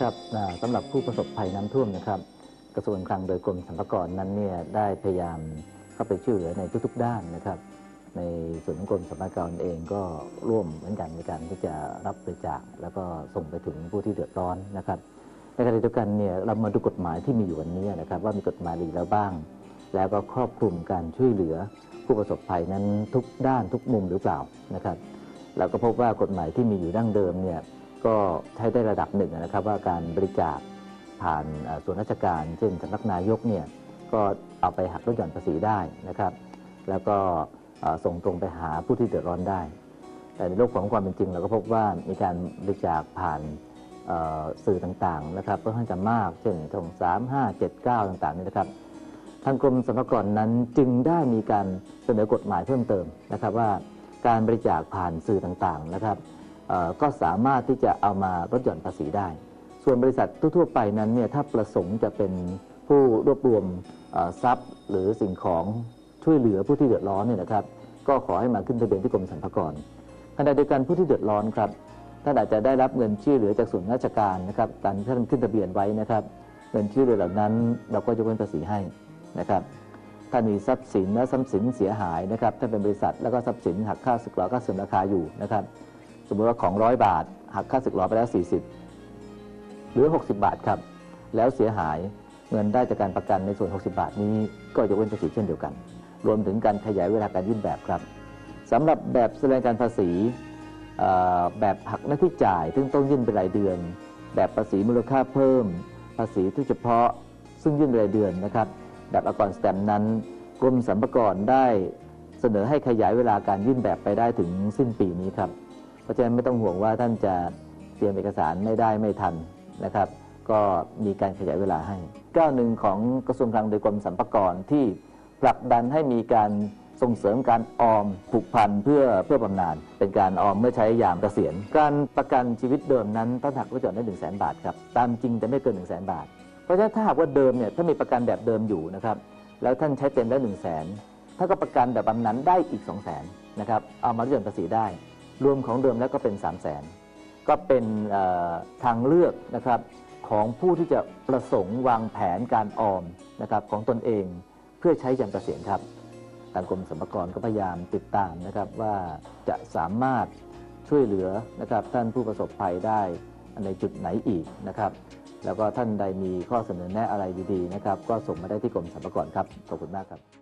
ครับอ่าสำหรับผู้ประสบภัยน้ำท่วมนะครับ กระทรวงคลังโดยกรมสรรพากรนั้นเนี่ยได้พยายามเข้าไปช่วยเหลือในทุกๆด้านนะครับ ในส่วนของกรมสรรพากรเองก็ร่วมเหมือนกันในการที่จะรับบริจาคแล้วก็ส่งไปถึงผู้ที่เดือดร้อนนะครับในขณะเดียวกันเนี่ยเรามาดูกฎหมายที่มีอยู่วันนี้นะครับ ว่ามีกฎหมายอะไรแล้วบ้าง แล้วก็ครอบคลุมการช่วยเหลือผู้ประสบภัยนั้นทุกด้านทุกมุมหรือเปล่านะครับเราก็พบว่ากฎหมายที่มีอยู่ดั้งเดิมเนี่ย ก็ใช้ได้ระดับหนึ่งนะครับ ว่าการบริจาคผ่านส่วนราชการ เช่นสำนักนายกเนี่ยก็เอาไปหักลดหย่อนภาษีได้นะครับ แล้วก็ส่งตรงไปหาผู้ที่เดือดร้อนได้ แต่ในโลกของความเป็นจริง เราก็พบว่ามีการบริจาคผ่านสื่อต่างๆนะครับค่อนข้จะมาก เช่นช่องสามห้าเจ็ดเก้าต่างๆนี่นะครับ ทางกรมสรรพากรนั้นจึงได้มีการเสนอกฎหมายเพิ่มเติมนะครับว่าการบริจาคผ่านสื่อต่างๆนะครับ ก็สามารถที่จะเอามาลดหย่อนภาษีได้ ส่วนบริษัททั่วไปนั้นเนี่ยถ้าประสงค์จะเป็นผู้รวบรวมทรัพย์หรือสิ่งของช่วยเหลือผู้ที่เดือดร้อนเนี่ยนะครับ ก็ขอให้มาขึ้นทะเบียนที่กรมสรรพากรขณะเดียวกันผู้ที่เดือดร้อนครับท่านอาจจะได้รับเงินช่วยเหลือจากส่วนราชการนะครับการที่ท่านขึ้นทะเบียนไว้นะครับ เงินช่วยเหลือเหล่านั้น เราก็จะเว้นภาษีให้นะครับถ้ามีทรัพย์สินและทรัพย์สินเสียหายนะครับถ้าเป็นบริษัทแล้วก็ทรัพย์สินหักค่าสึกหรอค่าเสื่อมราคาอยู่นะครับ สมมุติว่าของร้อยบาท หักค่าสึกหรอไปแล้ว 40หลือ 60 บาทครับ แล้วเสียหายเงินได้จากการประกันในส่วน 60 บาทนี้ ก็จะเว้นภาษีเช่นเดียวกัน รวมถึงการขยายเวลาการยื่นแบบครับสำหรับแบบแสดงการภาษีแบบหักหน้าที่จ่าย ซึ่งต้องยื่นเป็นรายเดือน แบบภาษีมูลค่าเพิ่ม ภาษีที่เฉพาะซึ่งยื่นรายเดือนนะครับ แบบอากรสแตมป์นั้นกรมสรรพากรได้เสนอให้ขยายเวลาการยื่นแบบไปได้ถึงสิ้นปีนี้ครับ ราะฉะนั้นไม่ต้องห่วงว่าท่านจะเตรียมเอกสารไม่ได้ไม่ทันนะครับ ก็มีการขยายเวลาให้ก้าวหนึ่งของกระทรวงคลังโดยกรมสรรพากรที่ผลักดันให้มีการส่งเสริมการออมผูกพันเพื่อเพื่อบำนาญเป็นการออมเมื่อใช้ยามเกษียณ การประกันชีวิตเดิมนั้นต้องหักลดหย่อนได้1 0 0 0 0แบาทครับตามจริงแต่ไม่เกิน 1 0 0 0 0แบาท เพราะฉะนั้นถ้าหากว่าเดิมเนี่ยถ้ามีประกันแบบเดิมอยู่นะครับแล้วท่านใช้เต็มแล้วหนึ่งแสนถ้าก็ประกันแบบบำนั้นได้อีก 2 0 0แสนนะครับเอามาลดหย่อนภาษีได้ รวมของเดิมแล้วก็เป็น 3 0 0แสนก็เป็นทางเลือกนะครับของผู้ที่จะประสงค์วางแผนการออมนะครับของตนเองเพื่อใช้ยามเกษียณครับทางกรมสรรพากรก็พยายามติดตามนะครับว่าจะสามารถช่วยเหลือนะครับท่านผู้ประสบภัยได้ในจุดไหนอีกนะครับแล้วก็ท่านใดมีข้อเสนอแนะอะไรดีๆนะครับก็ส่งมาได้ที่กรมสรรพากรครับขอบคุณมากครับ